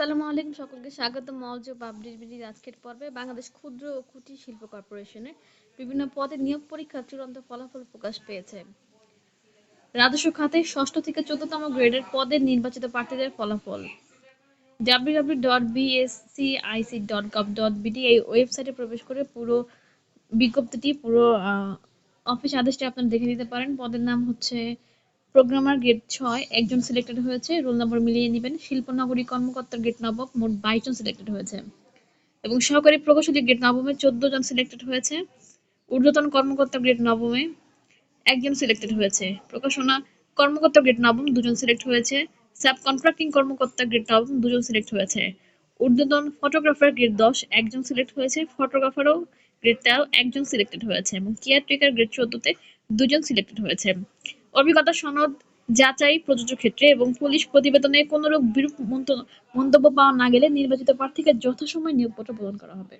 আসসালামু আলাইকুম, সকলকে স্বাগত মৌজ পাবলিশ বিডির আজকের পর্বে। বাংলাদেশ ক্ষুদ্র ও কুটির শিল্প কর্পোরেশনের বিভিন্ন পদে নিয়োগ পরীক্ষার চূড়ান্ত ফলাফল প্রকাশ পেয়েছে। রাজস্ব খাতে ষষ্ঠ থেকে চোদ্দতম গ্রেডের পদে নির্বাচিত প্রার্থীদের ফলাফল। www.bscic.gov.bd এই ওয়েবসাইটে প্রবেশ করে পুরো বিজ্ঞপ্তিটি, পুরো অফিস আদেশটি আপনারা দেখে নিতে পারেন। পদের নাম হচ্ছে প্রোগ্রামার গ্রেড ছয়, একজন সিলেক্টেড হয়েছে রোল নম্বর মিলিয়ে নেবেন। শিল্পনগরী কর্মকর্তার গ্রেড নবম, মোট বাইশ জন সিলেক্টেড হয়েছে। এবং সহকারী প্রকৌশলী গ্রেড নবমে চোদ্দ জন সিলেক্টেড হয়েছে। ঊর্ধ্বতন কর্মকর্তা গ্রেড নবমে একজন সিলেক্টেড হয়েছে। প্রকাশনা, কর্মকর্তা গ্রেড নবম, দুজন সিলেক্ট হয়েছে। সাব কন্ট্রাক্টিং কর্মকর্তা গ্রেড নবম, দুজন সিলেক্ট হয়েছে। ঊর্ধ্বতন ফটোগ্রাফার গ্রেড দশ, একজন সিলেক্ট হয়েছে। ফটোগ্রাফারও গ্রেড তেরো, একজন সিলেক্টেড হয়েছে। এবং কেয়ারটেকার গ্রেড চোদ্দতে দুজন সিলেক্টেড হয়েছে। অভিজ্ঞতা সনদ যাচাই প্রযোজ্য ক্ষেত্রে এবং পুলিশ প্রতিবেদনে কোনরূপ বিরূপ মন্ত- মন্তব্য পাওয়া না গেলে নির্বাচিত প্রার্থীকে যথাসময়ে নিয়োগপত্র প্রদান করা হবে।